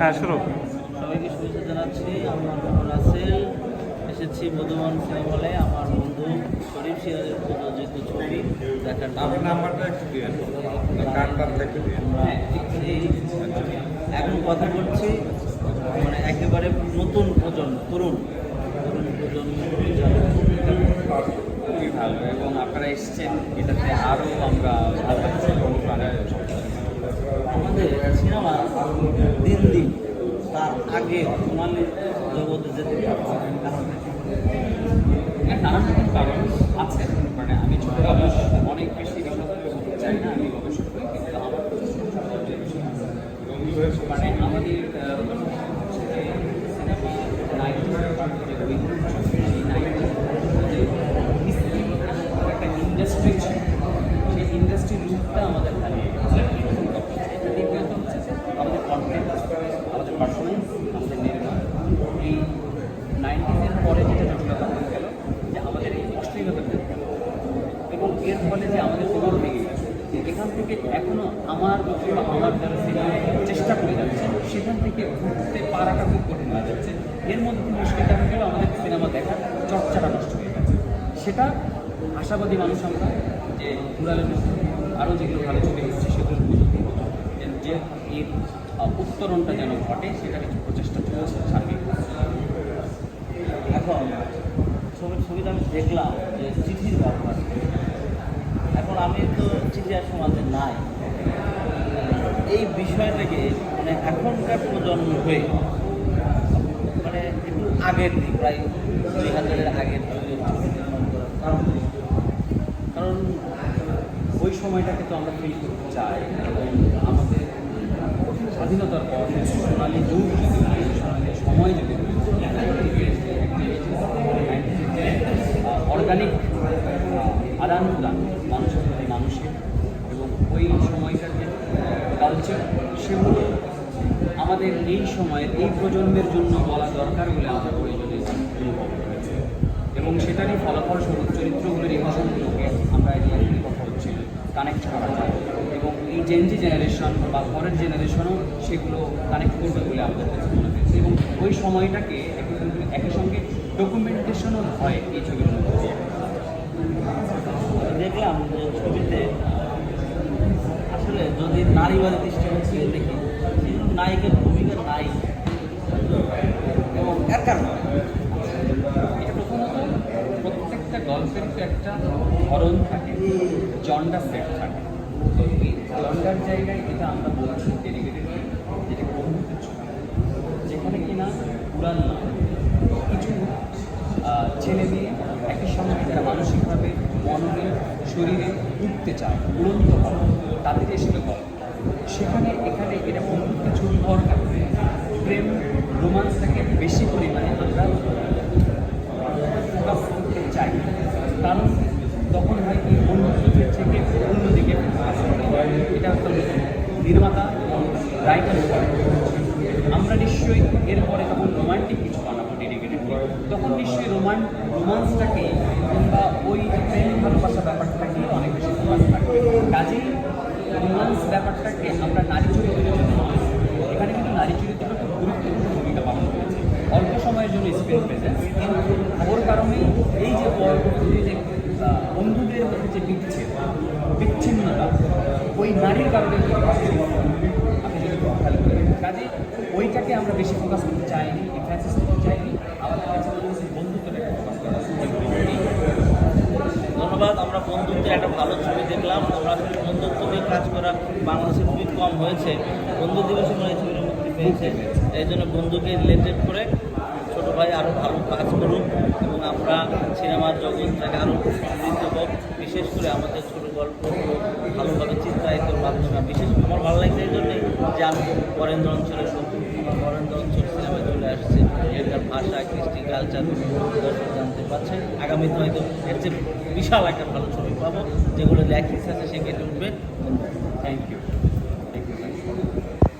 হ্যাঁ শুরু। সবাইকে শুভেচ্ছা জানাচ্ছি। আমি মোহাম্মদ রাসেল। এসেছি বর্ধমান সিনেমা হলে। আমার বন্ধু শরীফ সিরাজের প্রযোজিত ছবি। দেখার জন্য। আপনার নাম্বারটা একটু দিয়ে এখন কথা বলছি মানে একেবারে নতুন প্রজন্ম তরুণ। তরুণ প্রজন্ম খুবই ভালো। এবং আপনারা এসেছেন এটাতে আরও আমরা ভালো লাগছে আমাদের সিনেমা আগে সোনালি জগতে যেতে নানান রকম কারণ আছে মানে আমি অনেক বেশি চাই না আমি গবেষক হই কিন্তু মানে আমাদের সিনেমা নাইনটি যে সেই 90s যে history, একটা ইন্ডাস্ট্রি সেই ইন্ডাস্ট্রির রূপটা আমাদের হারিয়ে গেছে এটা দ্বিতীয়ত হচ্ছে যে আমাদের কন্টেন্ট আমাদের পারফরমেন্স আমাদের নির্মাণ এই নাইনটিজের পরে যেটা জটিলতা হয়ে গেল যে আমাদের এই অশ্লীলতা বেড়ে গেল এবং এর ফলে যে আমাদের প্রভাব ভেঙে গেছে এখান থেকে এখনও আমার বা আমার যারা সিনেমা চেষ্টা করে যাচ্ছে, সেখান থেকে উঠতে পারাটা খুব কঠিন হয়ে যাচ্ছে। এর মধ্যে মুশকিলটা হয়ে গেল আমাদের সিনেমা দেখার চর্চাটা নষ্ট হয়ে গেছে সেটা আশাবাদী মানুষ আমরা যে মধ্যে আরও যেগুলো ভালো ছবি হচ্ছে, সেগুলো যে এর উত্তরণটা যেন ঘটে, সেটা কিছু প্রচেষ্টা চলছে সার্বিক। এখন ছবি ছবিটা আমি দেখলাম যে চিঠির ব্যবহার এখন আমি তো চিঠি আর সমাজে নাই। এই বিষয়টাকে মানে এখনকার প্রজন্ম হয়ে মানে একটু আগের দিক, প্রায় দুই হাজারের আগের কারণ কারণ ওই সময়টাকে তো আমরা ফিল করতে চাই। এবং আমাদের স্বাধীনতার পর সোনালী যুগ যদি সোনালী সময় যদি অর্গানিক সেগুলো আমাদের এই সময়ের এই প্রজন্মের জন্য বলা দরকার বলে আমরা করেছি এবং সেটারই ফলাফল স্বরূপ চরিত্রগুলোর ইমোশনগুলোকে আমরা এই কথা হচ্ছিল কানেক্ট করা যায় এবং এই জেনজি জেনারেশন বা পরের জেনারেশনও সেগুলো কানেক্ট করবে বলে আমাদের কাছে মনে হয়েছে। এবং ওই সময়টাকে একই- সঙ্গে ডকুমেন্টেশনও হয় এই ছবির মধ্যে। দেখলাম যে ছবিতে যদি নারীবাদী দৃষ্টিকোণ দেখি কিন্তু নায়িকের ভূমিকা নাই এবং এর কারণ? এটা প্রথমত, প্রত্যেকটা গল্পের তো একটা ধরন থাকে জন্ডার সেট থাকে। জন্ডার জায়গায় এটা আমরা বলছি ডেডিকেটেড যেটা বন্ধুত্বের ছবি যেখানে কিনা পুরান না, কিছু ছেলে মেয়ে একই সঙ্গে যারা মানসিকভাবে মননে শরীরে উঠতে চায়, উড়ন্ত হয় তাদের এসে গল্প সেখানে, এখানে এটা বন্ধুত্বের ছবি হওয়ার কারণে প্রেম রোমান্সটাকে বেশি পরিমাণে আমরা ফোকাস করতে চাই। কারণ তখন হয় কি বন্ধুত্বের থেকে অন্যদিকে করে। এটা একটা নির্মাতা এবং রাইটার আমরা নিশ্চয়ই এরপরে তখন রোমান্টিক কিছু বানাবো ডেডিকেটেড তখন নিশ্চয়ই রোমান রোমান্সটাকে ব্যাপারটাকে আমরা নারী চরিত্রের জন্য এখানে কিন্তু নারী চরিত্রটা খুব গুরুত্বপূর্ণ ভূমিকা পালন করেছে। অল্প সময়ের জন্য স্ক্রিন প্রেজেন্স কিন্তু ওর কারণেই এই যে যে বন্ধুদের মধ্যে যে বিচ্ছেদ, বিচ্ছিন্নতা, ওই নারীর কারণে কাজে ওইটাকে আমরা বেশি ফোকাস করতে চাইনি এমফ্যাসিস করতে চাইনি। আমাদের কাছে মনে হচ্ছে বন্ধুত্বটাকে ফোকাস করা জরুরি। ধন্যবাদ। আমরা বন্ধুত্বের একটা ভালো ছবি দেখলাম। আমরা বন্ধুত্ব নিয়ে কাজ করা বাংলাদেশে খুবই কম হয়েছে। বন্ধু দিবসে মনে হয় ছবিটা মুক্তি পেয়েছে। এই জন্য বন্ধুকে রিলেটেড করে ছোট ভাই আরও ভালো কাজ করুক এবং আমরা সিনেমার জগৎটাকে আরও সমৃদ্ধ হোক। বিশেষ করে আমাদের ছোট গল্প ভালোভাবে চিত্রায়িতর মাধ্যমে বিশেষ আমার ভালো লাগছে এই জন্যই যে আমি বরেন্দ্র অঞ্চলের বরেন্দ্র অঞ্চল সিনেমায় চলে আসছে। এখানকার ভাষা, কৃষ্টি কালচার দর্শক জানতে পারছে আগামীতে হয়তো এর চেয়ে বিশাল একটা ভালো ছবি পাবো। যেগুলো ল্যাকিংস আছে সে কেটে উঠবে। Thank you